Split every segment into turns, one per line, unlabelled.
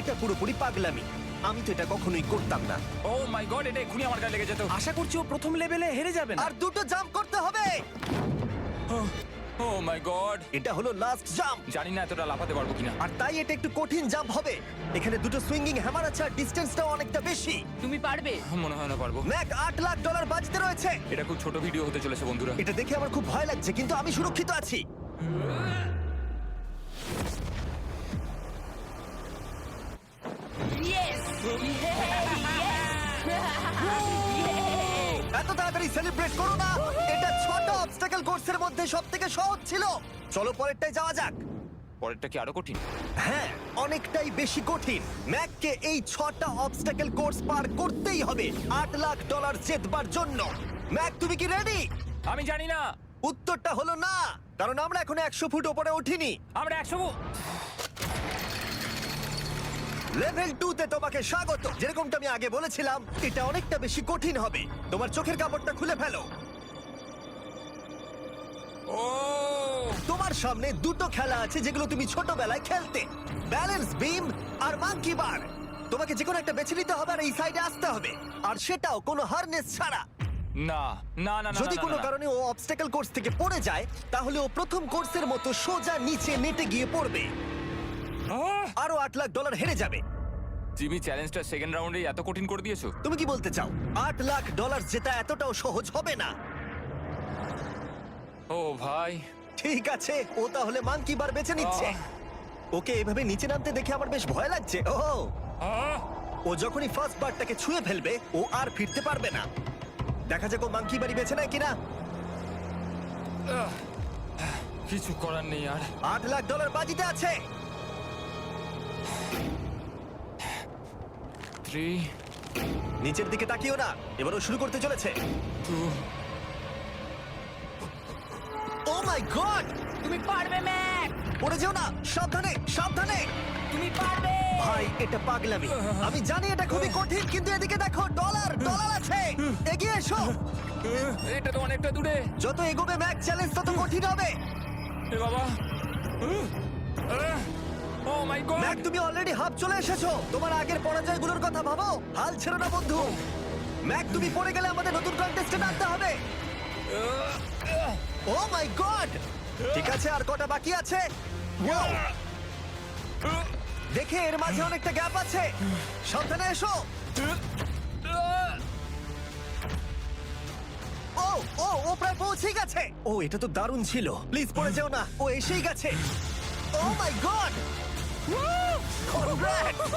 এটা পুরোপুরি পাগলামি। আমি তো এটা কখনোই করতাম না।
ও মাই গড এটা এক্ষুনি আমার গায়ে লেগে যেত।
আশা করছি ও প্রথম লেভেলে হেরে যাবে না।
আর দুটো জাম্প করতে হবে!
Oh my god.
এটা হলো লাস্ট জাম্প
জানি না এতটা লাফাতে পারব কিনা।
আর তাই এটা একটু কঠিন জাম্প হবে। এখানে দুটো সুইঙ্গিং হ্যামার আছে আর ডিস্টেন্সটাও অনেকটা বেশি।
তুমি পারবে?
মনে হয় না পারব।
ম্যাক আট লাখ ডলার বাজিতে রয়েছে।
এটা খুব ছোট ভিডিও হতে চলেছে বন্ধুরা।
এটা দেখে আমার খুব ভয় লাগছে কিন্তু আমি সুরক্ষিত আছি। এত তাড়াতাড়ি সেলিব্রেট করো না। এটা ছটা অবস্টাকেল কোর্সের মধ্যে সব থেকে সহজ ছিল। চলো পরেরটায় যাওয়া যাক।
পরেরটা কি আরও কঠিন?
হ্যাঁ অনেকটাই বেশি কঠিন। ম্যাককে এই ছটা অবস্টাকেল কোর্স পার করতেই হবে আট লাখ ডলার জেতবার জন্য। ম্যাক তুমি কি রেডি
আমি জানি না।
উত্তরটা হলো না কারণ আমরা এখন একশো ফুট ওপরে উঠিনি।
আমরা একশো
লেভেল টু তে তোমাকে স্বাগত। যেরকমটা আমি আগে বলেছিলাম এটা অনেকটা বেশি কঠিন হবে। তোমার চোখের কাপড়টা খুলে ফেলো।
ও
তোমার সামনে দুটো খেলা আছে যেগুলো তুমি ছোটবেলায় খেলতে। ব্যালেন্স বিম আর মাঙ্কি বার তোমাকে যে কোনো একটা বেছে নিতে হবে আর এই সাইডে আসতে হবে। আর সেটাও কোনো হারনেস ছাড়া।
না না না না
যদি
না,
কোনো
না।
কারণে ও অবস্টাকেল কোর্স থেকে পড়ে যায় তাহলে ও প্রথম কোর্সের মতো সোজা নিচে নেটে গিয়ে পড়বে! আরও আট লাখ ডলার হেরে যাবে।
জিমি চ্যালেঞ্জটা সেকেন্ড রাউন্ডে এত কঠিন করে দিয়েছ?
তুমি কি বলতে চাও? আট লাখ ডলার জেতা এতটাও সহজ হবে না।
ও ভাই।
ঠিক আছে ও তাহলে মাঙ্কি বার বেছে নিচ্ছে? ওকে এভাবে নিচে নামতে দেখে আমার বেশ ভয় লাগছে। ও! ও যখনই ফার্স্ট বারটাকে ছুঁয়ে ফেলবে ও আর ফিরতে পারবে না। দেখা যাক ও মাঙ্কি বাড়ি বেছে নেয় কিনা।
কিছু করার নেই আর।
আট লাখ ডলার বাজিতে আছে।
থ্রি
নিচের দিকে তাকিও না। এবারও শুরু করতে চলেছে। ও মাই গড
তুমি পারবে ম্যাক!
পড়ে যেও না সাবধানে সাবধানে!
তুমি পারবে!
ভাই এটা পাগলামি। আমি জানি এটা খুবই কঠিন কিন্তু এদিকে দেখো ডলার ডলার আছে! এগিয়ে এসো!
এটা তো অনেকটা দূরে।
যত এগোবে ম্যাক চ্যালেঞ্জ তত কঠিন হবে!
এ বাবা! মাই গড
ম্যাক তুমি অলরেডি হাফ চলে এসেছ। তোমার আগের পরাজয়গুলোর কথা ভাবো। হাল ছেড়ো না বন্ধু। ম্যাক তুমি পড়ে গেলে আমাদের নতুন কন্টেস্টে আনতে হবে। ও মাই গড ঠিক আছে আর কটা বাকি আছে? Wow! দেখে এর মাঝে অনেকটা গ্যাপ আছে। সাবধানে এসো। ও ও ও প্রায় পৌঁছে গেছে। ও এটা তো দারুণ ছিল। প্লিজ পড়ে যেও না। ও এসেই গেছে। ও মাই গড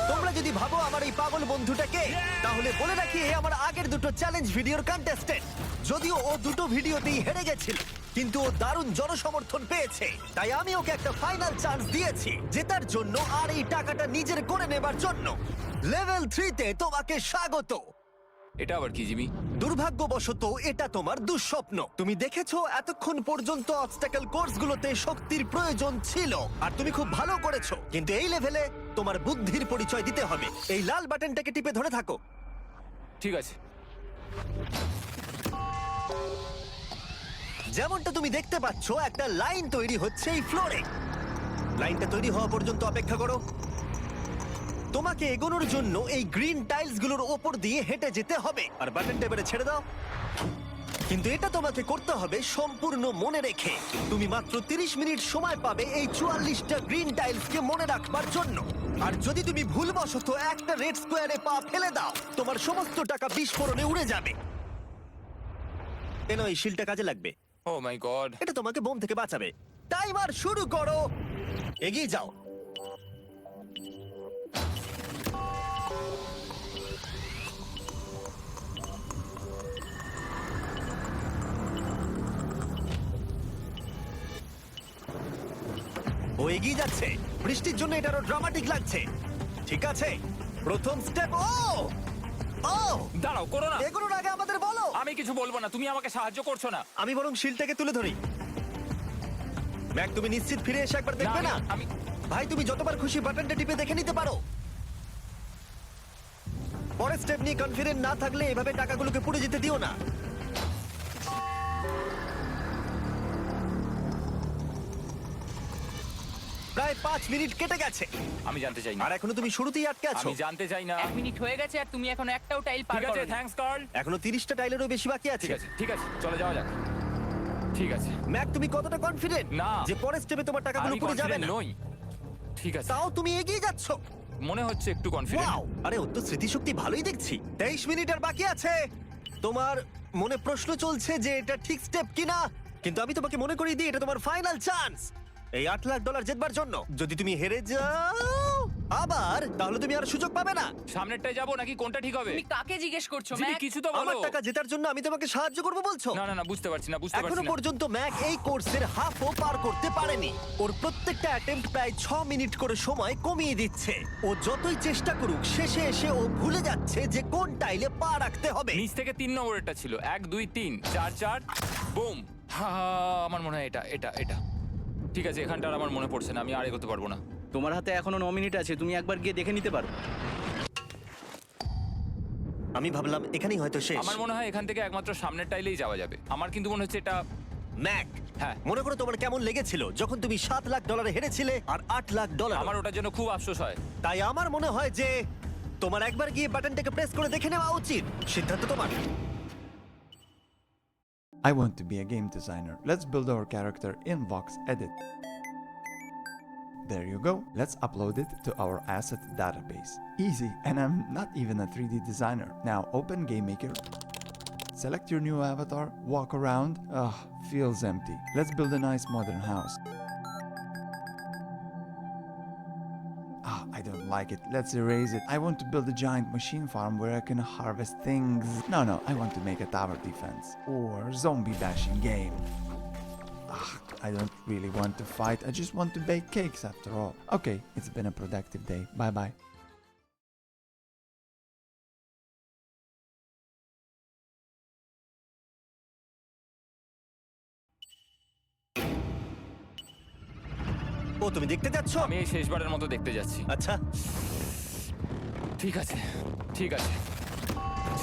তোমরা যদি ভাবো আমার এই পাগল বন্ধুটাকে, তাহলে বলে রাখি আমার আগের দুটো চ্যালেঞ্জ ভিডিওর কন্টেস্টেন্ট যদিও ও দুটো ভিডিওতেই হেরে গেছিল, কিন্তু ও দারুণ জনসমর্থন পেয়েছে। তাই আমি ওকে একটা ফাইনাল চান্স দিয়েছি, জেতার জন্য আর এই টাকাটা নিজের করে নেবার জন্য। লেভেল থ্রিতে তোমাকে স্বাগত।
এটা আবার কি জিমি?
দুর্ভাগ্যবশত এটা তোমার দুঃস্বপ্ন। তুমি দেখেছ এতক্ষণ পর্যন্ত অবস্টাকেল কোর্সগুলোতে শক্তির প্রয়োজন ছিল। আর তুমি খুব ভালো করেছ। কিন্তু এই লেভেলে তোমার বুদ্ধির পরিচয় দিতে হবে। এই লাল বাটনটাকে টিপে ধরে থাকো।
ঠিক আছে।
যেমনটা তুমি দেখতে পাচ্ছ একটা লাইন তৈরি হচ্ছে এই ফ্লোরে লাইনটা তৈরি হওয়া পর্যন্ত অপেক্ষা করো। তোমাকে এগোনোর জন্য এই গ্রিন টাইলসগুলোর ওপর দিয়ে হেঁটে যেতে হবে। আর বাটনটা এবারে ছেড়ে দাও। কিন্তু এটা তোমাকে করতে হবে সম্পূর্ণ মনে রেখে। তুমি মাত্র 30 মিনিট সময় পাবে এই চুয়াল্লিশটা গ্রিন টাইলসকে মনে রাখবার জন্য। আর যদি তুমি ভুলবশত একটা রেড স্কোয়ারে পা ফেলে দাও তোমার সমস্ত টাকা বিস্ফোরণে উড়ে যাবে। কেন এই শিলটা কাজে লাগবে?
ও মাই গড
এটা তোমাকে বোম থেকে বাঁচাবে। টাইমার শুরু করো। এগিয়ে যাও। ও এগিয়ে যাচ্ছে। বৃষ্টির জন্য এটা আরও ড্রামাটিক লাগছে। ঠিক আছে প্রথম স্টেপ ও! ও!
দাঁড়াও করো না।
এগুলোর আগে আমাদের বলো।
আমি কিছু বলব না তুমি আমাকে সাহায্য করছ না।
আমি বরং শিলটাকে তুলে ধরি। ম্যাক তুমি নিশ্চিত ফিরে এসে একবার দেখবে না?
আমি- আমি
ভাই তুমি যতবার খুশি বাটনটা টিপে দেখে নিতে পারো। পরের স্টেপ নিয়ে কনফিডেন্ট না থাকলে এভাবে টাকাগুলোকে পুড়ে যেতে দিও না। প্রায় পাঁচ মিনিট কেটে গেছে।
আমি জানতে চাই না।
আর এখনও তুমি শুরুতেই আটকে আছো।
আমি জানতে চাই না।
এক মিনিট হয়ে গেছে আর তুমি এখন একটাও টাইল পার
ঠিক আছে
করো
থ্যাঙ্কস কার্ল
এখনও তিরিশটা টাইলেরও বেশি বাকি আছে।
ঠিক আছে ঠিক আছে চলে যাওয়া যাক। ঠিক আছে।
ম্যাক তুমি কতটা কনফিডেন্ট
না।
যে পরের স্টেপে তোমার টাকাগুলো
আমি
উপরে যাবে না?
নই। ঠিক আছে।
তাও তুমি এগিয়ে যাচ্ছ?
মনে হচ্ছে একটু কনফিডেন্ট
ওয়াও! আরে তো স্মৃতিশক্তি ভালোই দেখছি। তেইশ মিনিট আর বাকি আছে। তোমার মনে প্রশ্ন চলছে যে এটা ঠিক স্টেপ কিনা? কিন্তু আমি তোমাকে মনে করিয়ে দিই এটা তোমার ফাইনাল চান্স এই আট লাখ ডলার জেতবার জন্য। যদি তুমি হেরে যাও আবার তাহলে তুমি আর সুযোগ পাবে না।
সামনেরটায় যাব নাকি কোনটা ঠিক হবে?
তুমি কাকে জিজ্ঞেস করছ
জিমি,
ম্যাক?
কিছু তো
আমার
বলো
টাকা জেতার জন্য আমি তোমাকে সাহায্য করব বলছো?
না না না বুঝতে পারছি না বুঝতে
এখনও
পারছি না।
পর্যন্ত ম্যাক এই কোর্সের হাফও পার করতে পারেনি। ওর প্রত্যেকটা অ্যাটেম্প্ট প্রায় ছ মিনিট করে সময় কমিয়ে দিচ্ছে। ও যতই চেষ্টা করুক শেষে এসে ও ভুলে যাচ্ছে যে কোন টাইলে পা রাখতে হবে।
নিচ থেকে তিন নম্বরেরটা ছিল। এক দুই তিন চার চার বুম। হা আমার মনে হয় এটা এটা এটা। ঠিক আছে এখানটা আর আমার মনে পড়ছে না আমি আর এগোতে পারব না।
তোমার হাতে এখনও ন মিনিট আছে তুমি একবার গিয়ে দেখে নিতে পারো।
আমি ভাবলাম এখানেই হয়তো শেষ।
আমার মনে হয় এখান থেকে একমাত্র সামনের টাইলেই যাওয়া যাবে। আমার কিন্তু মনে হচ্ছে এটা
ম্যাক
হ্যাঁ।
মনে করো তোমার কেমন লেগেছিল যখন তুমি সাত লাখ ডলারে হেরেছিলে আর আট লাখ ডলার
আমার ওটার জন্য খুব আফসোস হয়।
তাই আমার মনে হয় যে তোমার একবার গিয়ে বাটনটাকে প্রেস করে দেখে নেওয়া উচিত। সিদ্ধান্ত তোমার।
I want to be a game designer. Let's build our character in Vox Edit. There you go. Let's upload it to our asset database. Easy, and I'm not even a 3D designer. Now open GameMaker. Select your new avatar, walk around. Ugh, feels empty. Let's build a nice modern house. Like it. Let's erase it. I want to build a giant machine farm where I can harvest things. No, no, I want to make a tower defense or zombie bashing game. Ah, I don't really want to fight. I just want to bake cakes after all. Okay, it's been a productive day. Bye bye
ও তুমি দেখতে যাচ্ছ?
আমি এই শেষবারের মতো দেখতে যাচ্ছি।
আচ্ছা।
ঠিক আছে ঠিক আছে।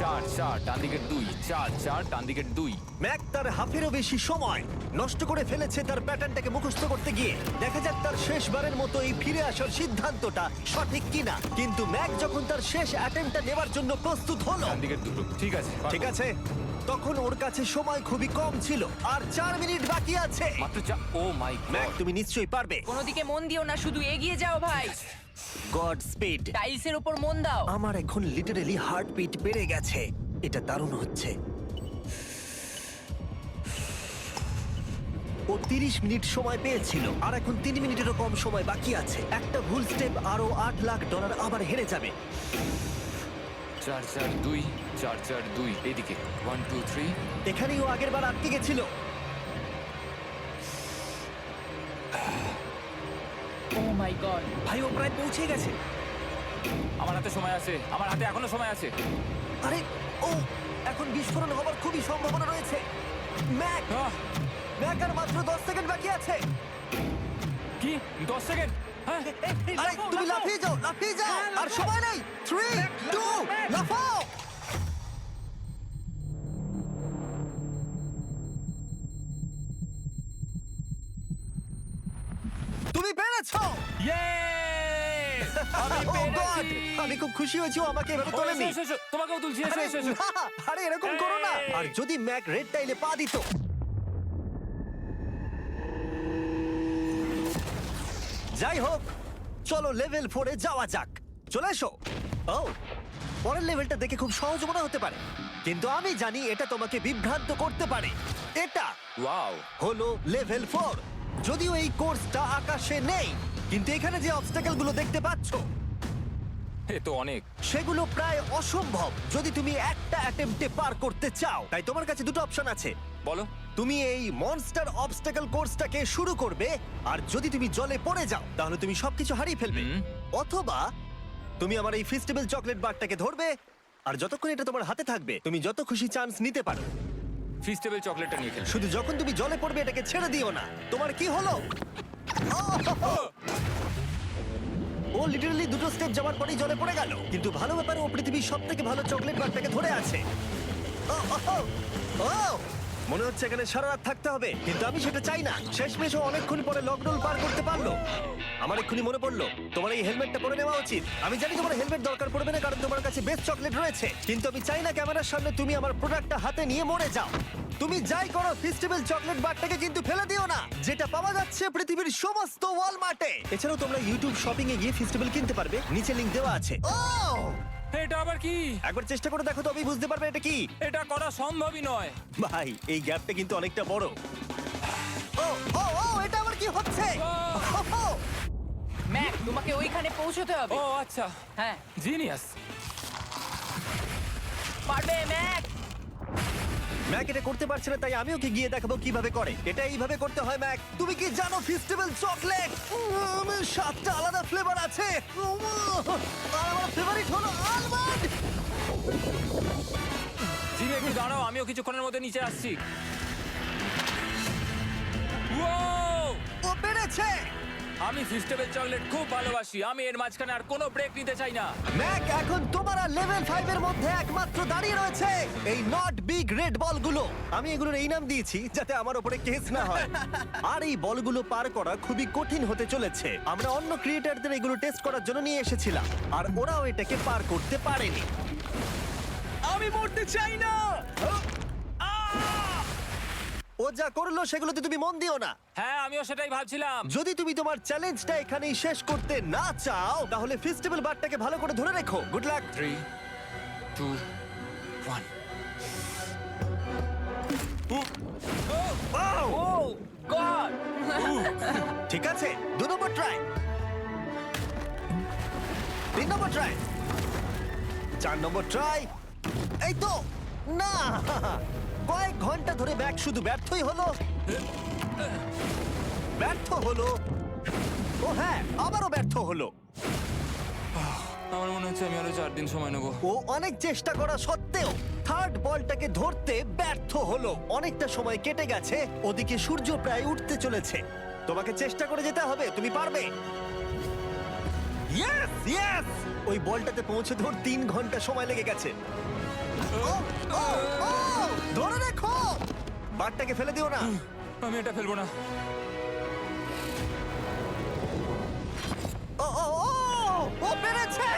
চার চার ডান দিকের দুই চার চার ডান দিকের দুই।
ম্যাক তার হাফেরও বেশি সময়। নষ্ট করে ফেলেছে তার প্যাটার্নটাকে মুখস্থ করতে গিয়ে। দেখা যাক তার শেষবারের মতো এই ফিরে আসার সিদ্ধান্তটা সঠিক কিনা। কিন্তু ম্যাক যখন তার শেষ অ্যাটেম্পটা নেবার জন্য প্রস্তুত হলো
ডান দিকের দুটো। ঠিক আছে পারব।
ঠিক আছে? তখন ওর কাছে সময় খুবই কম ছিল। আর চার মিনিট বাকি আছে।
মাত্র চা ও মাই
ম্যাক তুমি নিশ্চয়ই পারবে।
কোনো দিকে মন দিও না শুধু এগিয়ে যাও ভাই।
গড স্পিড
টাইলসের উপর মন দাও।
আমার এখন লিটারেলি হার্টবিট বেড়ে গেছে। এটা দারুণ হচ্ছে। ও তিরিশ মিনিট সময় পেয়েছিল আর এখন তিন মিনিটেরও কম সময় বাকি আছে। একটা ভুল স্টেপ আরও আট লাখ ডলার আবার হেরে যাবে।
চার চার দুই চার চার দুই এদিকে। ওয়ান টু থ্রি
এখানেই ও আগের বার আটকে গেছিল।
মাই গড
ভাই ও প্রায় পৌঁছে গেছে।
আমার হাতে সময় আছে। আমার হাতে এখনও সময় আছে।
আরে ও এখন বিস্ফোরণ হবার খুবই সম্ভাবনা রয়েছে। ম্যাক!
আহ,
ম্যাক আর মাত্র দশ সেকেন্ড বাকি আছে।
কি? দশ সেকেন্ড? হ্যাঁ।
আরে তুমি লাফিয়ে যাও লাফিয়ে যাও। আর সময় নেই। থ্রি টু লাফাও। খুশি হয়েছি ও আমাকে এভাবে
ও, এসো, এসো, এসো, তোমাকেও তুলছি এসো
আরে
এসো এসো।
না, আরে এরকম করো না।
এই!
আর যদি ম্যাক রেড টাইলে পা দিত। যাই হোক চলো লেভেল ফোরে যাওয়া যাক। চলে এসো। ও পরের লেভেলটা দেখে খুব সহজ মনে হতে পারে। কিন্তু আমি জানি এটা তোমাকে বিভ্রান্ত করতে পারে। এটা
ওয়াও।
হলো লেভেল ফোর। যদিও এই কোর্সটা আকাশে নেই কিন্তু এখানে যে অবস্টাকেলগুলো দেখতে পাচ্ছ
এ তো অনেক।
সেগুলো প্রায় অসম্ভব যদি তুমি একটা অ্যাটেম্পটে পার করতে চাও। তাই তোমার কাছে দুটো অপশন আছে।
বলো।
তুমি এই মনস্টার অবস্টাকল কোর্সটাকে শুরু করবে আর যদি তুমি জলে পড়ে যাও তাহলে তুমি সবকিছু হারিয়ে ফেলবে।
হুম।
অথবা তুমি আমার এই ফেস্টিভ্যাল চকলেট বারটাকে ধরবে আর যতক্ষণ এটা তোমার হাতে থাকবে তুমি যত খুশি চান্স নিতে পারো।
ফিস্টেবল চকলেটটা নিয়ে খেলছি
শুধু যখন তুমি জলে পড়বে এটাকে ছেড়ে দিও না। তোমার কি হলো! ও লিটারালি দুটো স্টেপ যাওয়ার পরেই জলে পড়ে গেল কিন্তু ভালো ব্যাপার ও পৃথিবীর সব থেকে ভালো চকলেট বারটাকে ধরে আছে ও, ও, ও! মনে হচ্ছে এখানে সারা রাত থাকতে হবে, কিন্তু আমি সেটা চাই না। শেষমেশ ও অনেকক্ষণ পরে লকডাউন পার করতে পারল। আমার এক্ষুনি মনে পড়ল, তোমার এই হেলমেটটা পরে নেওয়া উচিত। আমি জানি তোমার হেলমেট দরকার পড়বে না, কারণ তোমার কাছে বেস্ট চকলেট রয়েছে। কিন্তু আমি চাই না ক্যামেরার সামনে তুমি আমার প্রোডাক্টটা হাতে নিয়ে মরে যাও। তুমি যাই করো, ফেস্টিভ্যাল চকলেট বারটাকে কিন্তু ফেলে দিও না। যেটা পাওয়া যাচ্ছে পৃথিবীর সমস্ত ওয়ালমার্টে এছাড়াও তোমরা ইউটিউব শপিং এ গিয়ে ফেস্টিভ্যাল কিনতে পারবে, নিচে লিংক দেওয়া আছে। ও!
এটা আবার কি?
একবার চেষ্টা করে দেখো তো আমি বুঝতে পারবে এটা কি।
এটা করা সম্ভবই নয়।
ভাই এই গ্যাপটা কিন্তু অনেকটা বড়। ও ও ও এটা আবার কি হচ্ছে? ও,
ম্যাক তোমাকে ওইখানে পৌঁছতে হবে।
ও আচ্ছা।
হ্যাঁ।
জিনিয়াস।
পারবে ম্যাক?
ম্যাক এটা করতে পারছে না তাই আমি ওকে গিয়ে দেখাবো কীভাবে করে। এটা এইভাবে করতে হয় ম্যাক। তুমি কি জানো ফেস্টিভ্যাল চকলেট? সাতটা আলাদা ফ্লেভার আছে। আর আমার ফেভারিট হলো আলমন্ড
জিমি একটু দাঁড়াও আমিও কিছুক্ষণের মধ্যে নিচে আসছি!
ও পেরেছে!
আমি ফিস্টেবল চকলেট খুব ভালোবাসি। আমি এর মাঝখানে আর কোনো ব্রেক নিতে চাই না।
ম্যাক এখন তোমার আর লেভেল ফাইভ এর মধ্যে একমাত্র দাঁড়িয়ে রয়েছে এই নট বিগ রেড বলগুলো আমি এগুলোর এই নাম দিয়েছি যাতে আমার উপরে কেস না হয়। আর এই বলগুলো পার করা খুবই কঠিন হতে চলেছে। আমরা অন্য ক্রিয়েটারদের এগুলো টেস্ট করার জন্য নিয়ে এসেছিলাম। আর ওরাও এটাকে পার করতে পারেনি।
আমি মরতে চাই না!
ও যা করল সেগুলোতে তুমি মন দিও না।
হ্যাঁ আমিও সেটাই ভাবছিলাম।
যদি তুমি তোমার চ্যালেঞ্জটা এখানেই শেষ করতে না চাও তাহলে ফেস্টিভ্যাল বারটাকে ভালো করে ধরে রেখো। Good luck
three two one
oh god
ঠিক আছে দু নম্বর ট্রাই তিন নম্বর ট্রাই চার নম্বর ট্রাই এই তো না! কয়েক ঘণ্টা ধরে ব্যাগ শুধু ব্যর্থই হলো। ব্যর্থ হলো। ও হ্যাঁ আবারও ব্যর্থ হলো।
আমার মনে হচ্ছে আমি আরও চার দিন সময় নেব।
ও অনেক চেষ্টা করা সত্ত্বেও থার্ড বলটাকে ধরতে ব্যর্থ হলো। অনেকটা সময় কেটে গেছে ওদিকে সূর্য প্রায় উঠতে চলেছে। তোমাকে চেষ্টা করে যেতে হবে তুমি পারবে। ইয়েস ইয়েস ওই বলটাতে পৌঁছে ধর তিন ঘণ্টা সময় লেগে গেছে। ও, ও, ও, ধরে রেখো! বারটাকে ফেলে দিও না।
আমি এটা ফেলব না।
ও ও ও ও পেরেছে!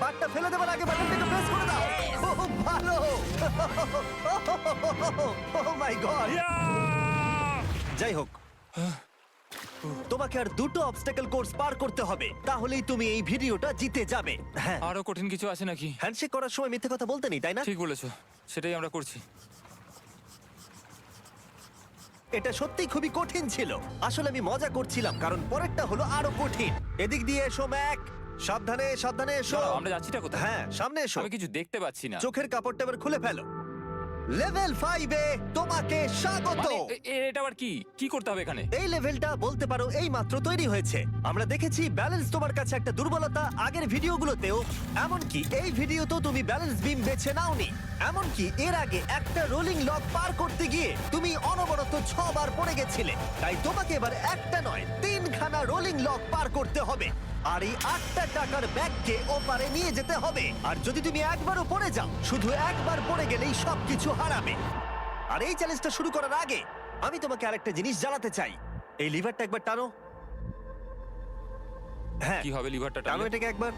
বারটা ফেলে দেবার আগে বাটনটাকে প্রেস করে দাও। ও ভালো! ও মাই গড যাই হোক। তোমাকে আর দুটো অবস্টাকেল কোর্স পার করতে হবে। তাহলেই তুমি এই ভিডিওটা জিতে যাবে। হ্যাঁ।
আরও কঠিন কিছু আছে নাকি?
হ্যান্ডশেক করার সময় মিথ্যে কথা বলতে নেই তাই না?
ঠিক বলেছ। সেটাই আমরা করছি।
এটা সত্যিই খুবই কঠিন ছিল। আসলে আমি মজা করছিলাম কারণ পরেরটা হলো আরও কঠিন। এদিক দিয়ে এসো ম্যাক। সাবধানে সাবধানে এসো।
দাঁড়াও, আমরা যাচ্ছিটা কোথায়?
হ্যাঁ সামনে এসো।
আমি কিছু দেখতে পাচ্ছি না।
চোখের কাপড়টা এবার খুলে ফেলো। লেভেল ফাইভে তোমাকে স্বাগত।
মানে, এ- এ- এটা আবার কি? কি করতে হবে এখানে?
এই লেভেলটা বলতে পারো এই মাত্র তৈরি হয়েছে। আমরা দেখেছি ব্যালেন্স তোমার কাছে একটা দুর্বলতা। আগের ভিডিওগুলোতেও এমনকি এই ভিডিওতেও তুমি ব্যালেন্স বিম বেছে নাওনি। এমনকি এর আগে একটা রোলিং লক পার করতে গিয়ে তুমি অনবরত ছবার পড়ে গেছিলে। তাই তোমাকে এবার একটা নয় তিনখানা রোলিং লক পার করতে হবে। আর এই আটটা টাকার ব্যাগকে ওপারে নিয়ে যেতে হবে। আর যদি তুমি একবারও পড়ে যাও শুধু একবার পড়ে গেলেই সবকিছু হারাবে। আর এই চ্যালেঞ্জটা শুরু করার আগে আমি তোমাকে আরেকটা জিনিস জানাতে চাই। এই লিভারটা একবার টানো। হ্যাঁ।
কি হবে লিভারটা
টানো এটাকে একবার।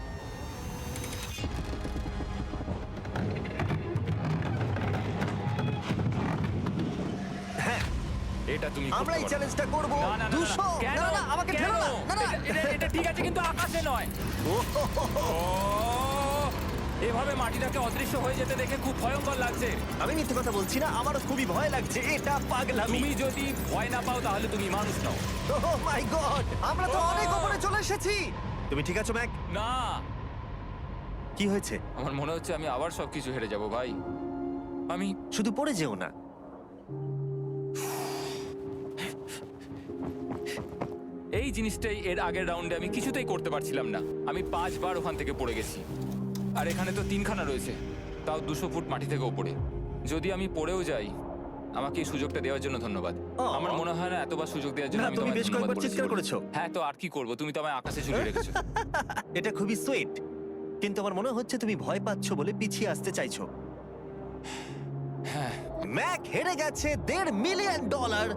এটা তুমি
আমরা এই
পারো।
চ্যালেঞ্জটা করব।
না, না, না, না, না।
দুশো
কেন?
না না আমাকে
কেন?
ঠেলো না না না।
এটা- এটা- এটা ঠিক আছে কিন্তু আকাশে নয়।
ও!
এভাবে মাটিটাকে অদৃশ্য হয়ে যেতে দেখে খুব ভয়ঙ্কর লাগছে।
আমি মিথ্যে কথা বলছি না আমারও খুবই ভয় লাগছে এটা পাগলামি।
তুমি যদি ভয় না পাও তাহলে তুমি মানুষ নও।
ও মাই গড আমরা তো
Oh!
অনেক উপরে চলে এসেছি। তুমি ঠিক আছো ম্যাক?
না।
কি হয়েছে?
আমার মনে হচ্ছে আমি আবার সবকিছু হেরে যাব ভাই। আমি
শুধু পড়ে যেও না।
এই জিনিসটাই এর আগের রাউন্ডে আমি কিছুতেই করতে পারছিলাম না। আমি পাঁচবার ওখান থেকে পড়ে গেছি। আর এখানে তো তিনখানা রয়েছে। তাও দুশো ফুট মাটি থেকে ওপরে। যদি আমি পড়েও যাই আমাকে এই সুযোগটা দেওয়ার জন্য ধন্যবাদ। আমার মনে হয় না এতবার সুযোগ দেওয়ার জন্য আমি
তুমি বেশ কয়েকবার চিৎকার করেছ।
হ্যাঁ তো আর কি করব? তুমি তো আমায় আকাশে ঝুলিয়ে রেখেছো।
এটা খুবই সুইট কিন্তু আমার মনে হচ্ছে তুমি ভয় পাচ্ছ বলে পিছিয়ে আসতে চাইছো।
হ্যাঁ।
ম্যাক হেরে গেছে দেড় মিলিয়ন ডলার।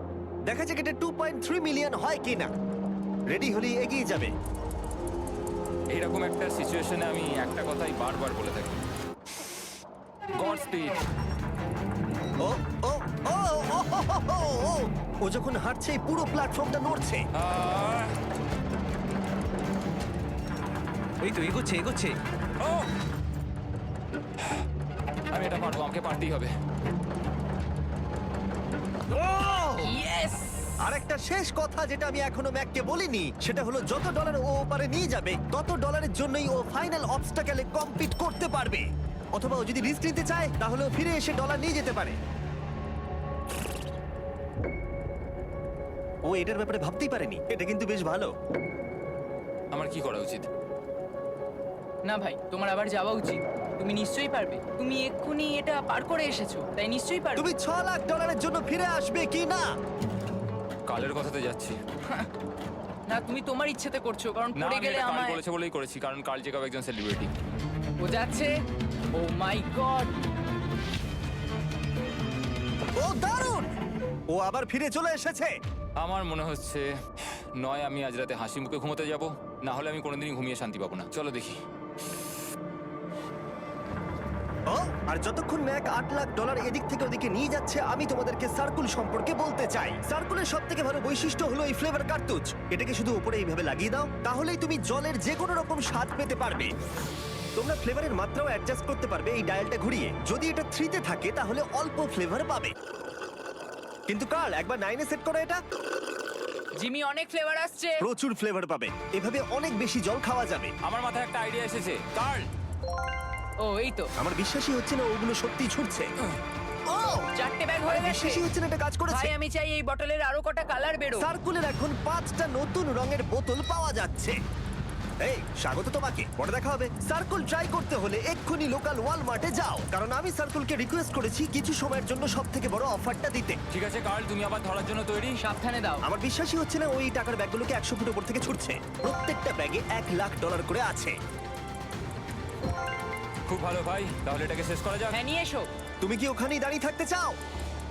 দেখা যাক এটা টু পয়েন্ট থ্রি মিলিয়ন হয় কিনা। রেডি হলেই এগিয়ে যাবে।
এইরকম একটা সিচুয়েশনে আমি একটা কথাই বারবার বলে থাকি। গড স্পিড
ও ও ও ও, ও, ও, ও, ও। ও যখন হাঁটছে এই পুরো প্ল্যাটফর্মটা নড়ছে।
এই তো এগোচ্ছে এগোচ্ছে।
ও! আমি এটা পারব আমাকে পারতেই হবে।
ইয়েস
আর একটা শেষ কথা যেটা আমি এখনও ম্যাককে বলিনি সেটা হলো যত ডলার ও ওপারে নিয়ে যাবে তত ডলারের জন্যই ও ফাইনাল অবস্টাকেলে কম্পিট করতে পারবে। অথবা ও যদি রিস্ক নিতে চায় তাহলে ও ফিরে এসে ডলার নিয়ে যেতে পারে। ও এটার ব্যাপারে ভাবতেই পারেনি। এটা কিন্তু বেশ ভালো।
আমার কি করা উচিত?
না ভাই তোমার আবার যাওয়া উচিত। তুমি নিশ্চয়ই পারবে। তুমি এক্ষুনি এটা পার করে এসেছ তাই নিশ্চয়ই পারবে।
তুমি ছ লাখ ডলারের জন্য ফিরে আসবে কি না?
কালের কথাতে যাচ্ছি।
না তুমি তোমার ইচ্ছেতে করছ কারণ
না
পড়ে
আমি
গেলে
এটা কাল
আমায়
বলেছে বলেই করেছি কারণ কাল জেকাব একজন সেলিব্রিটি
ও যাচ্ছে। ও মাই গড
ও দারুণ! ও আবার ফিরে চলে এসেছে।
আমার মনে হচ্ছে নয় আমি আজ রাতে হাসি মুখে ঘুমোতে যাব না হলে আমি কোনোদিনই ঘুমিয়ে শান্তি পাবো না। চলো দেখি।
ও আর যতক্ষণ ম্যাক আট লাখ ডলার এদিক থেকে ওদিকে নিয়ে যাচ্ছে আমি তোমাদেরকে সার্কুল সম্পর্কে বলতে চাই। সার্কুলের সব থেকে ভালো বৈশিষ্ট্য হলো এই ফ্লেভার কার্তুজ। এটাকে শুধু উপরে এইভাবে লাগিয়ে দাও তাহলেই তুমি জলের যে কোনো রকম স্বাদ পেতে পারবে। তোমরা ফ্লেভারের মাত্রাও অ্যাডজাস্ট করতে পারবে এই ডায়ালটা ঘুরিয়ে। যদি এটা থ্রিতে থাকে তাহলে অল্প ফ্লেভার পাবে। কিন্তু কাল একবার নাইনে সেট করো এটা।
জিমি অনেক ফ্লেভার আসছে।
প্রচুর ফ্লেভার পাবে। এভাবে অনেক বেশি জল খাওয়া যাবে।
আমার মাথায় একটা আইডিয়া এসেছে। কার্ল
ও এই তো।
আমার বিশ্বাসই হচ্ছে না ওগুলো সত্যি ছুটছে। ও
চারটে ব্যাগ হয়ে গেছে।
বিশ্বাসই হচ্ছে না এটা কাজ করেছে।
ভাই আমি চাই এই বটলের আরও কটা কালার বেরো।
সার্কুলের এখন পাঁচটা নতুন রঙের বোতল পাওয়া যাচ্ছে। এই স্বাগত তোমাকে। পরে দেখা হবে। সার্কুল ট্রাই করতে হলে এক্ষুনি লোকাল ওয়ালমার্টে যাও। কারণ আমি সার্কুলকে রিকোয়েস্ট করেছি কিছু সময়ের জন্য সব থেকে বড় অফারটা দিতে।
ঠিক আছে কার্ল তুমি আবার ধরার জন্য তৈরি।
সাবধানে দাও।
আমার বিশ্বাসই হচ্ছে না ওই টাকার ব্যাগগুলোকে একশো ফুট উপর থেকে ছুটছে। প্রত্যেকটা ব্যাগে এক লাখ ডলার করে আছে।
ভালো ভাই তাহলে এটাকে শেষ করা যাক।
হ্যাঁ নিয়ে এসো।
তুমি কি ওখানেই দাঁড়িয়ে থাকতে চাও?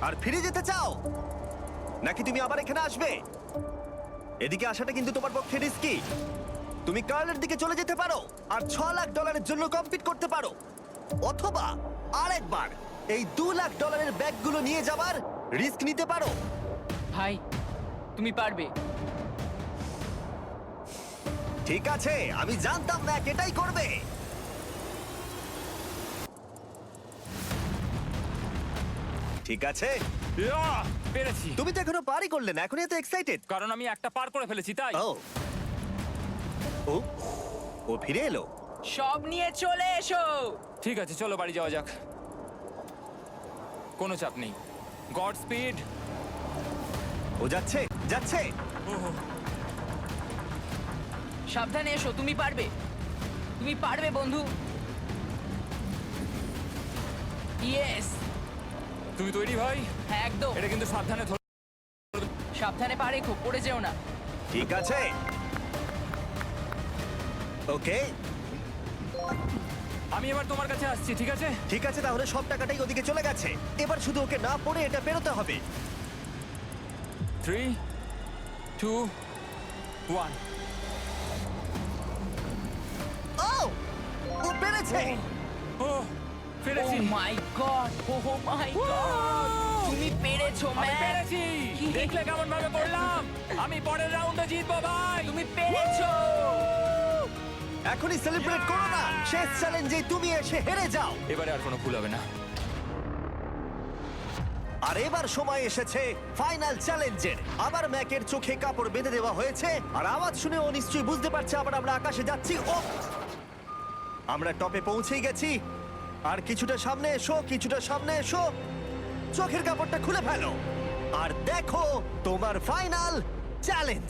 আর ফিরে যেতে চাও? নাকি তুমি আবার এখানে আসবে? এদিকে আসাটা কিন্তু তোমার পক্ষে রিস্কি তুমি কার্লের দিকে চলে যেতে পারো আর ছ লাখ ডলারের জন্য কম্পিট করতে পারো। অথবা আরেকবার এই দু লাখ ডলারের ব্যাগগুলো নিয়ে যাবার রিস্ক নিতে পারো।
ভাই তুমি পারবে।
ঠিক আছে আমি জানতাম না এটাই করবে। ঠিক আছে?
পেরেছি।
তুমি তো এখনও পারি করলে না এখনই এত এক্সাইটেড
কারণ আমি একটা পার করে ফেলেছি তাই।
ও। ও ও ফিরে এলো।
সব নিয়ে চলে এসো।
ঠিক আছে চলো বাড়ি যাওয়া যাক। কোনো চাপ নেই। God speed.
ও যাচ্ছে যাচ্ছে।
সাবধানে এসো তুমি পারবে। তুমি পারবে বন্ধু। ইয়েস
তুমি তৈরি ভাই?
হ্যাঁ একদম।
এটা কিন্তু সাবধানে ধর।
সাবধানে পারে খুব পড়ে যেও না।
ঠিক আছে। ওকে।
আমি এবার তোমার কাছে আসছি ঠিক আছে?
ঠিক আছে তাহলে সব টাকাটাই ওদিকে চলে গেছে। এবার শুধু ওকে না পড়ে এটা পেরোতে হবে।
থ্রি টু ওয়ান
ও! ও পেরেছে!
ও! পেরেছি
মাই গড ও মাই গড তুমি পেরেছ
আমি
ম্যান
পেরেছি। দেখলে কেমন ভাবে করলাম আমি পরের রাউন্ডে জিতবো ভাই।
তুমি পেরেছ।
এখনই সেলিব্রেট করো না। শেষ চ্যালেঞ্জে তুমি এসে হেরে যাও।
এবারে আর কোনো ভুল হবে না।
আর এবার সময় এসেছে ফাইনাল চ্যালেঞ্জের আবার ম্যাকের চোখে কাপড় বেঁধে দেওয়া হয়েছে। আর আওয়াজ শুনে ও নিশ্চয়ই বুঝতে পারছে আবার আমরা আকাশে যাচ্ছি। ও! আমরা টপে পৌঁছেই গেছি। আর কিছুটা সামনে এসো, কিছুটা সামনে এসো। চোখের কাপড়টা খুলে ফেলো। আর দেখো তোমার ফাইনাল চ্যালেঞ্জ।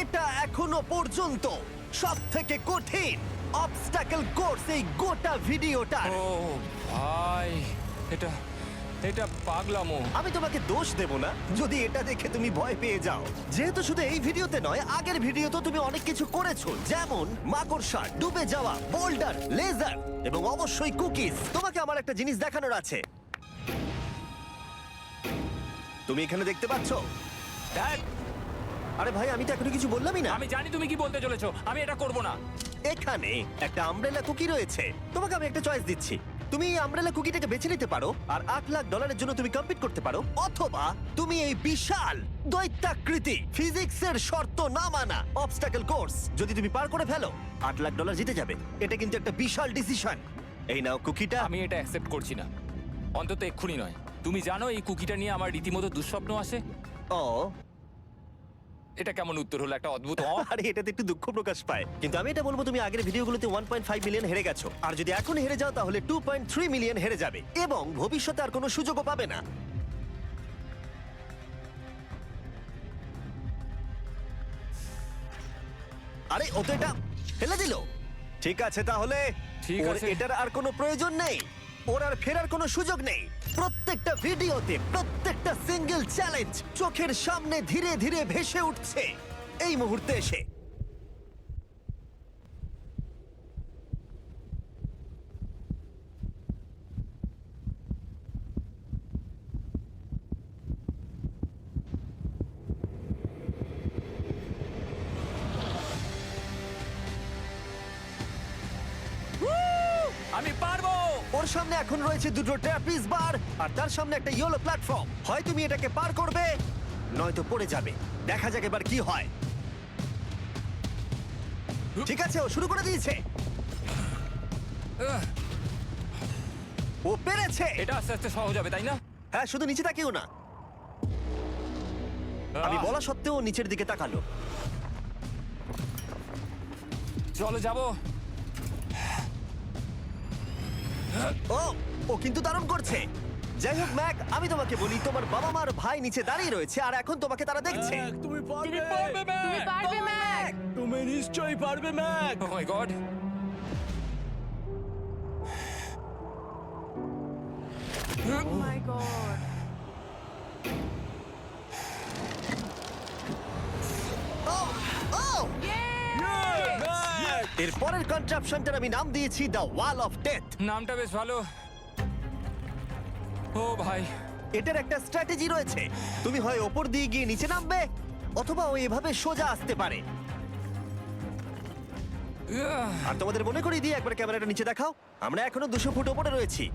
এটা এখনও পর্যন্ত সব থেকে কঠিন অবস্টাকেল কোর্স এই গোটা ভিডিওটা
ও ভাই, এটা এটা পাগলামো।
আমি তোমাকে দোষ দেব না। যদি এটা দেখে তুমি ভয় পেয়ে যাও। যেহেতু শুধু এই ভিডিওতে নয় আগের ভিডিওতে তুমি অনেক কিছু করেছ। যেমন মাকড়সা ডুবে যাওয়া বোল্ডার লেজার এবং অবশ্যই কুকিজ। তোমাকে আমার একটা জিনিস দেখানোর আছে। তুমি এখানে দেখতে পাচ্ছো?
Dad,
আরে ভাই আমি তো এখনও কিছু বললামই না।
আমি জানি তুমি কি বলতে চলেছো। আমি এটা করব না।
এখানে একটা আমব্রেলা কুকি রয়েছে। তোমাকে আমি একটা চয়েস দিচ্ছি। তুমি এই আমব্রেলা কুকিটাকে বেছে নিতে পারো আর আট লাখ ডলারের জন্য তুমি কম্পিট করতে পারো অথবা তুমি এই বিশাল দৈত্যাকৃতি ফিজিক্সের শর্ত না মানা অবস্টাকল কোর্স যদি তুমি পার করে ফেলো আট লাখ ডলার জিতে যাবে। এটা কিন্তু একটা বিশাল ডিসিশন এই নাও কুকিটা।
আমি এটা অ্যাকসেপ্ট করছি না। অন্তত এক্ষুনি নয়। তুমি জানো এই কুকিটা নিয়ে আমার রীতিমতো দুঃস্বপ্ন আসে?
ও
এটা কেমন উত্তর হলো? একটা অদ্ভুত অ
আরে এটাতে একটু দুঃখ প্রকাশ পায়। কিন্তু আমি এটা বলব তুমি আগের ভিডিওগুলোতে 1.5 মিলিয়ন হেরে গেছো। আর যদি এখন হেরে যাও তাহলে 2.3 মিলিয়ন হেরে যাবে। এবং ভবিষ্যতে আর কোনো সুযোগও পাবে না। আরে ও তো এটা ফেলে দিল। ঠিক আছে তাহলে
ঠিক
ওর
আছে।
এটার আর কোনো প্রয়োজন নেই। ওর আর ফেরার কোনো সুযোগ নেই। প্রত্যেকটা ভিডিওতে প্রত্যেকটা সিঙ্গেল চ্যালেঞ্জ চোখের সামনে ধীরে ধীরে ভেসে উঠছে। এই মুহূর্তে এসে দুটো ট্র্যাপিস বার আর তার সামনে একটা ইয়েলো প্ল্যাটফর্ম। হয় তুমি এটাকে পার করবে নয়তো পড়ে যাবে। দেখা যাক এবার কি হয়। ঠিক আছে ও শুরু করে দিয়েছে। ও পেরেছে।
এটা আস্তে আস্তে সহজ হবে তাই না?
হ্যাঁ শুধু নিচে তাকিও না। আমি বলা সত্ত্বেও ও নিচের দিকে তাকালো।
চলো যাব।
ও! ও কিন্তু দারুণ করছে। যাই হোক ম্যাক আমি তোমাকে বলি তোমার বাবা মার ভাই নিচে দাঁড়িয়ে রয়েছে আর এখন তোমাকে তারা দেখছে।
ম্যাক, তুমি পারবে।
তুমি পারবে ম্যাক।
তুমি নিশ্চয়ই পারবে Mack.
Oh my god
oh my god
oh oh
Mack.
এর পরের কনট্রাপশনটার আমি নাম দিয়েছি দ্য ওয়াল অফ ডেথ
নামটা বেশ ভালো। ও ভাই।
এটার একটা স্ট্র্যাটেজি রয়েছে। তুমি হয় ওপর দিয়ে গিয়ে নিচে নামবে অথবা ও এভাবে সোজা আসতে পারে। আর তোমাদের মনে করিয়ে দিয়ে একবার ক্যামেরাটা নিচে দেখাও। আমরা এখনও দুশো ফুট ওপরে রয়েছি।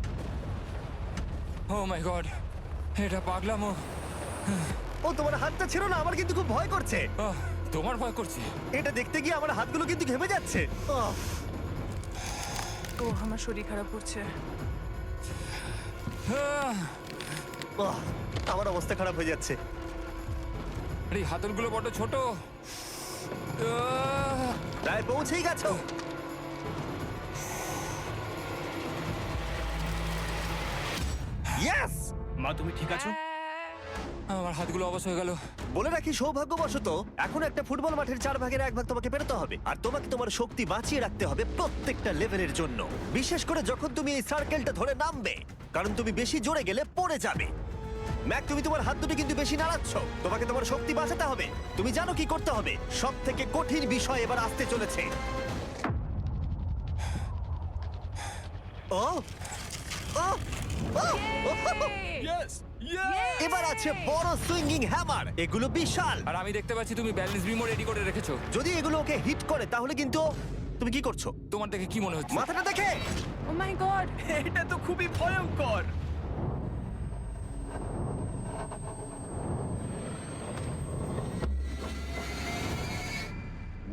ও মাই গড এটা পাগলামো।
ও তোমার হাতটা ছিল না আমার কিন্তু খুব ভয় করছে।
আহ, তোমার ভয় করছে?
এটা দেখতে গিয়ে আমার হাতগুলো কিন্তু ঘেমে যাচ্ছে। আহ,
ও আমার শরীর খারাপ করছে।
আহ,
আহ, আমার অবস্থা খারাপ হয়ে যাচ্ছে।
আরে এই হাতলগুলো বড় ছোট। আহ,
প্রায় পৌঁছেই গেছো। ইয়েস
মা তুমি ঠিক আছো?
আমার হাতগুলো অবশ হয়ে গেল।
বলে রাখি, সৌভাগ্যবশত এখন একটা ফুটবল মাঠের চার ভাগের এক ভাগ তোমাকে পেরোতে হবে। আর তোমাকে তোমার শক্তি বাঁচিয়ে রাখতে হবে প্রত্যেকটা লেভেলের জন্য। বিশেষ করে যখন তুমি এই সার্কেলটা ধরে নামবে, কারণ তুমি বেশি জোরে গেলে পড়ে যাবে। ম্যাক, তুমি তোমার হাত দুটো কিন্তু বেশি নাড়াচ্ছ। তোমাকে তোমার শক্তি বাঁচাতে হবে। তুমি জানো কি করতে হবে। সব থেকে কঠিন বিষয় এবার আসতে চলেছে। ও! ও!
ইয়েস ইয়েস
এবার আছে বড় সুইঙ্গিং হ্যামার এগুলো বিশাল।
আর আমি দেখতে পাচ্ছি তুমি ব্যালেন্স বিমো রেডি করে রেখেছো।
যদি এগুলো ওকে হিট করে তাহলে কিন্তু তুমি কি করছ?
তোমার দেখে কি মনে হচ্ছে?
মাথাটা দেখে।
ও মাই গড
এটা তো খুবই ভয়ঙ্কর।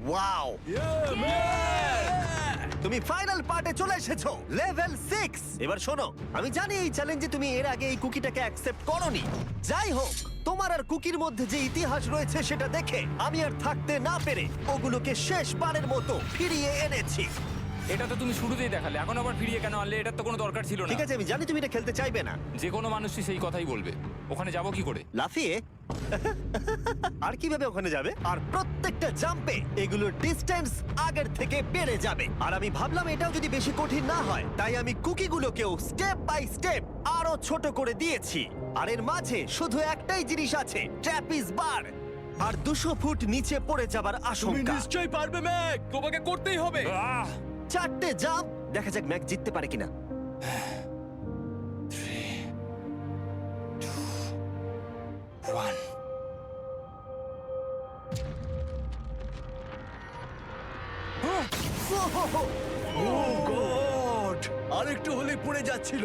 ওয়াও তুমি ফাইনাল পার্টে চলে এসেছ, লেভেল সিক্স। এবার শোনো, আমি জানি এই চ্যালেঞ্জে তুমি এর আগে এই কুকিটাকে অ্যাকসেপ্ট করনি। যাই হোক, তোমার আর কুকির মধ্যে যে ইতিহাস রয়েছে সেটা দেখে আমি আর থাকতে না পেরে ওগুলোকে শেষবারের মতো ফিরিয়ে এনেছি।
এটা তো তুমি শুরুতেই দেখালে এখন আবার ফিরিয়ে কেন আনলে এটার তো কোনো দরকার ছিল না।
ঠিক আছে আমি জানি তুমি এটা খেলতে চাইবে না।
যে কোনো মানুষই সেই কথাই বলবে। ওখানে যাব কি করে?
লাফিয়ে? আর কীভাবে ওখানে যাবে? আর প্রত্যেকটা জাম্পে এগুলোর ডিস্টেন্স আগের থেকে বেড়ে যাবে। আর আমি ভাবলাম এটাও যদি বেশি কঠিন না হয় তাই আমি কুকিগুলোকেও স্টেপ বাই স্টেপ আরও ছোট করে দিয়েছি। আর এর মাঝে শুধু একটাই জিনিস আছে ট্র্যাপিস বার আর দুশো ফুট নিচে পড়ে যাবার
তুমি
আশঙ্কা।
নিশ্চয়ই পারবে ম্যাক! তোমাকে করতেই হবে।
আহ!
চারটে জাম্প দেখা যাক ম্যাক জিততে পারে কিনা।
ও গড আরেকটু হলে পড়ে যাচ্ছিল।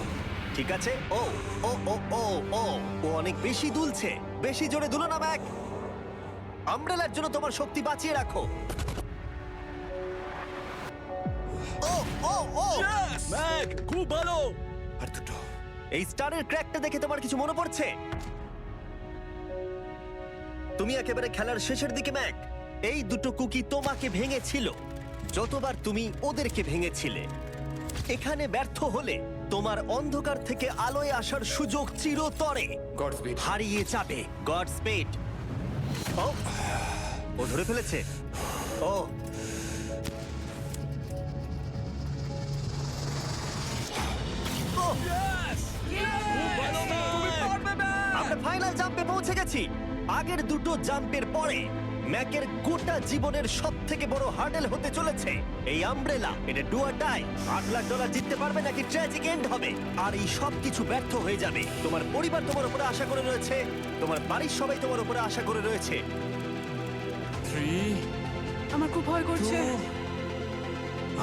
ঠিক আছে? ও ও ও ও ও ও অনেক বেশি দুলছে। বেশি জোরে দুলো না ম্যাক আমব্রেলার জন্য তোমার শক্তি বাঁচিয়ে রাখো। ও ও ও।
ম্যাক খুব ভালো।
আর দুটো।
এই স্টারের ক্র্যাকটা দেখে তোমার কিছু মনে পড়ছে? তুমি একেবারে খেলার শেষের দিকে ম্যাক এই দুটো কুকি তোমাকে ভেঙেছিল। যতবার তুমি ওদেরকে ভেঙেছিলে। এখানে ব্যর্থ হলে তোমার অন্ধকার থেকে আলোয় আসার সুযোগ চিরতরে।
গড স্পিড
হারিয়ে যাবে। গড স্পেড ও ও ধরে ফেলেছে। ও। ও, আমরা ফাইনাল জাম্পে পৌঁছে গেছি। আগের দুটো জাম্পের পরে। ম্যাকের গোটা জীবনের সব থেকে বড় হার্ডেল হতে চলেছে। এই আমব্রেলা এটা ডুয়া টাই আট লাখ ডলার জিততে পারবে নাকি ট্র্যাজিক এন্ড হবে? আর এই সব কিছু ব্যর্থ হয়ে যাবে। তোমার পরিবার তোমার উপরে আশা করে রয়েছে। তোমার বাড়ির সবাই তোমার উপরে আশা করে রয়েছে।
থ্রি
আমার খুব ভয় করছে।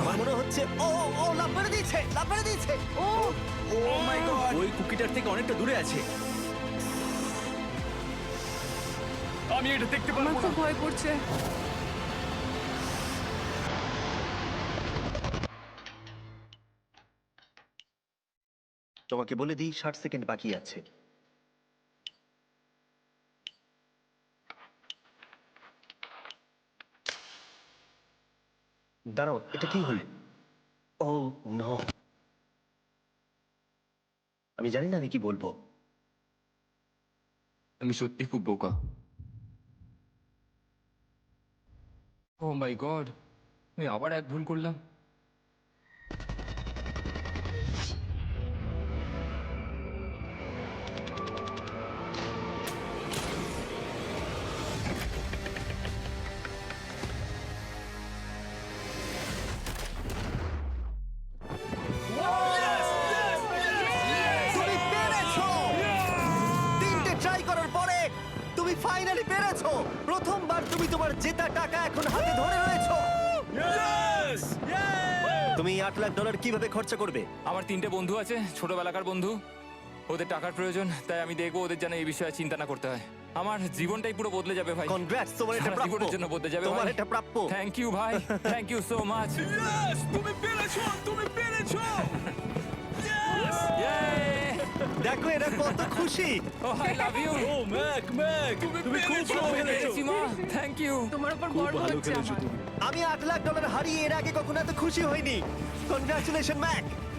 আমার মনে হচ্ছে ও ও লাভ মেরে দিয়েছে লাভ মেরে দিয়েছে।
ও।
ও মাই গড ওই কুকিটার থেকে অনেকটা দূরে আছে। আমি এটা দেখতে পারব
খুব
না।
ভয় করছে।
তোমাকে বলে দিই ষাট সেকেন্ড বাকি আছে। দাঁড়াও এটা কি হলো? ও নো আমি জানি না আমি কি বলব।
আমি সত্যি খুব বোকা। ও মাই গড আমি আবার এক ভুল করলাম।
লাখ ডলার কীভাবে খরচা করবে?
আমার তিনটে বন্ধু আছে ছোটবেলাকার বন্ধু। ওদের টাকার প্রয়োজন তাই আমি দেখব ওদের যেন এই বিষয়ে চিন্তা না করতে হয়। আমার জীবনটাই পুরো বদলে যাবে ভাই।
কনগ্রাটস তোমার এটা প্রাপ্য।
জীবনের জন্য বদলে যাবে
তোমার এটা প্রাপ্য।
থ্যাংক ইউ ভাই। থ্যাংক ইউ সো মাচ
তুমি পেরেছ তুমি পেরেছ।
দেখো এরা কত খুশি।
ও I love you
oh Mack Mack তুমি খুব ভালো খেলেছো।
মা। থ্যাংক ইউ
তোমার উপর গর্ব
ভালো
হচ্ছে আমার।
আমি আট লাখ ডলার হারিয়ে এর আগে কখনো এত খুশি হইনি। Congratulation Mac